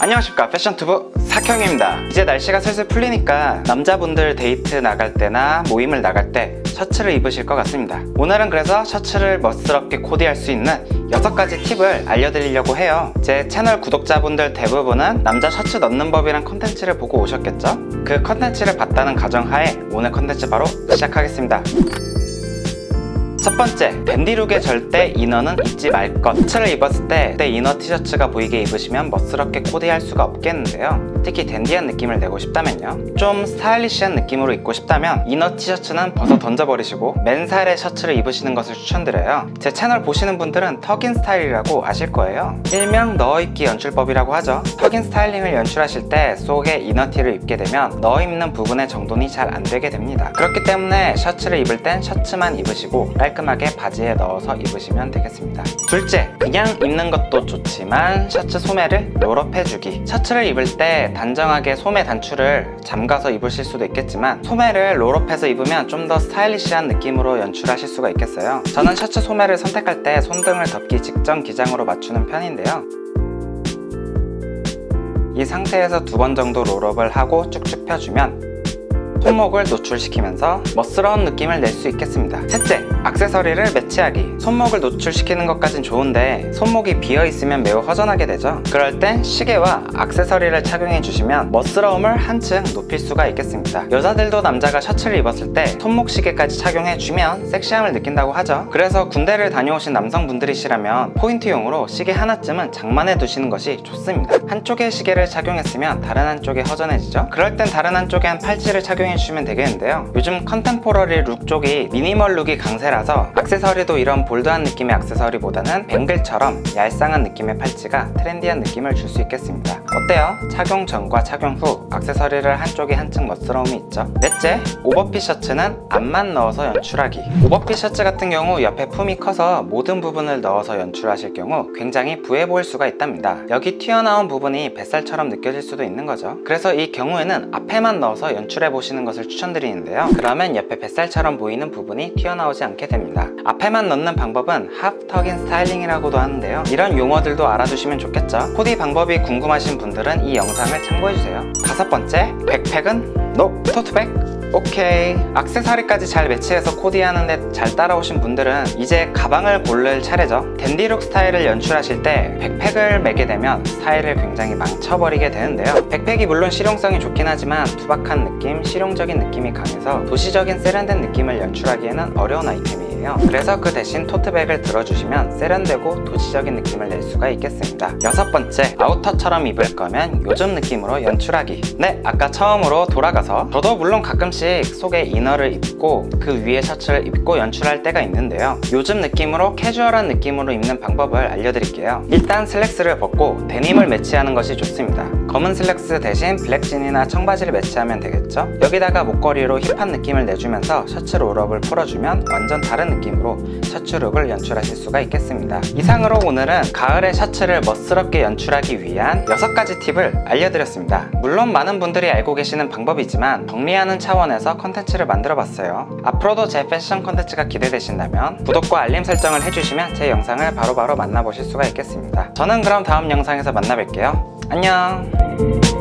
안녕하십니까. 패션투브 사경입니다. 이제 날씨가 슬슬 풀리니까 남자분들 데이트 나갈 때나 모임을 나갈 때 셔츠를 입으실 것 같습니다. 오늘은 그래서 셔츠를 멋스럽게 코디할 수 있는 6가지 팁을 알려드리려고 해요. 제 채널 구독자분들 대부분은 남자 셔츠 넣는 법이란 컨텐츠를 보고 오셨겠죠? 그 컨텐츠를 봤다는 가정하에 오늘 컨텐츠 바로 시작하겠습니다 첫 번째, 댄디룩에 절대 이너는 입지 말 것. 셔츠를 입었을 때, 내 이너 티셔츠가 보이게 입으시면 멋스럽게 코디할 수가 없겠는데요. 특히 댄디한 느낌을 내고 싶다면요. 좀 스타일리시한 느낌으로 입고 싶다면 이너 티셔츠는 벗어 던져버리시고 맨살의 셔츠를 입으시는 것을 추천드려요. 제 채널 보시는 분들은 턱인 스타일이라고 아실 거예요. 일명 넣어입기 연출법이라고 하죠. 턱인 스타일링을 연출하실 때 속에 이너티를 입게 되면 넣어 입는 부분의 정돈이 잘 안 되게 됩니다. 그렇기 때문에 셔츠를 입을 땐 셔츠만 입으시고 깔끔하게 바지에 넣어서 입으시면 되겠습니다. 둘째, 그냥 입는 것도 좋지만 셔츠 소매를 롤업해주기. 셔츠를 입을 때 단정하게 소매 단추를 잠가서 입으실 수도 있겠지만 소매를 롤업해서 입으면 좀 더 스타일리시한 느낌으로 연출하실 수가 있겠어요. 저는 셔츠 소매를 선택할 때 손등을 덮기 직전 기장으로 맞추는 편인데요. 이 상태에서 두 번 정도 롤업을 하고 쭉쭉 펴주면 손목을 노출시키면서 멋스러운 느낌을 낼 수 있겠습니다. 셋째, 액세서리를 매치하기. 손목을 노출시키는 것까진 좋은데 손목이 비어 있으면 매우 허전하게 되죠. 그럴 땐 시계와 액세서리를 착용해 주시면 멋스러움을 한층 높일 수가 있겠습니다. 여자들도 남자가 셔츠를 입었을 때 손목 시계까지 착용해 주면 섹시함을 느낀다고 하죠. 그래서 군대를 다녀오신 남성분들이시라면 포인트용으로 시계 하나쯤은 장만해 두시는 것이 좋습니다. 한쪽에 시계를 착용했으면 다른 한쪽이 허전해지죠. 그럴 땐 다른 한쪽엔 팔찌를 착용해 주시면 되겠는데요. 요즘 컨템포러리 룩 쪽이 미니멀 룩이 강세라서 액세서리도 이런 볼드한 느낌의 액세서리보다는 뱅글처럼 얄쌍한 느낌의 팔찌가 트렌디한 느낌을 줄 수 있겠습니다. 어때요? 착용 전과 착용 후 액세서리를 한쪽에 한층 멋스러움이 있죠. 넷째, 오버핏 셔츠는 앞만 넣어서 연출하기. 오버핏 셔츠 같은 경우 옆에 품이 커서 모든 부분을 넣어서 연출하실 경우 굉장히 부해 보일 수가 있답니다. 여기 튀어나온 부분이 뱃살처럼 느껴질 수도 있는 거죠. 그래서 이 경우에는 앞에만 넣어서 연출해 보시는 것을 추천드리는데요. 그러면 옆에 뱃살처럼 보이는 부분이 튀어나오지 않게 됩니다. 앞에만 넣는 방법은 하프턱인 스타일링이라고도 하는데요. 이런 용어들도 알아두시면 좋겠죠. 코디 방법이 궁금하신 분 들은 이 영상을 참고해주세요. 다섯 번째, 백팩은 노! 토트백? 오케이. 액세서리까지 잘 매치해서 코디하는데 잘 따라오신 분들은 이제 가방을 고를 차례죠. 댄디룩 스타일을 연출하실 때 백팩을 매게 되면 스타일을 굉장히 망쳐버리게 되는데요. 백팩이 물론 실용성이 좋긴 하지만 투박한 느낌, 실용적인 느낌이 강해서 도시적인 세련된 느낌을 연출하기에는 어려운 아이템이에요. 그래서 그 대신 토트백을 들어주시면 세련되고 도시적인 느낌을 낼 수가 있겠습니다. 여섯 번째, 아우터처럼 입을 거면 요즘 느낌으로 연출하기. 네, 아까 처음으로 돌아가서 저도 물론 가끔씩 속에 이너를 입고 그 위에 셔츠를 입고 연출할 때가 있는데요. 요즘 느낌으로 캐주얼한 느낌으로 입는 방법을 알려드릴게요. 일단 슬랙스를 벗고 데님을 매치하는 것이 좋습니다. 검은 슬랙스 대신 블랙진이나 청바지를 매치하면 되겠죠? 여기다가 목걸이로 힙한 느낌을 내주면서 셔츠 롤업을 풀어주면 완전 다른 느낌으로 셔츠 룩을 연출하실 수가 있겠습니다. 이상으로 오늘은 가을의 셔츠를 멋스럽게 연출하기 위한 6가지 팁을 알려드렸습니다. 물론 많은 분들이 알고 계시는 방법이지만 정리하는 차원에서 컨텐츠를 만들어 봤어요. 앞으로도 제 패션 컨텐츠가 기대되신다면 구독과 알림 설정을 해주시면 제 영상을 바로바로 만나보실 수가 있겠습니다. 저는 그럼 다음 영상에서 만나 뵐게요. 안녕!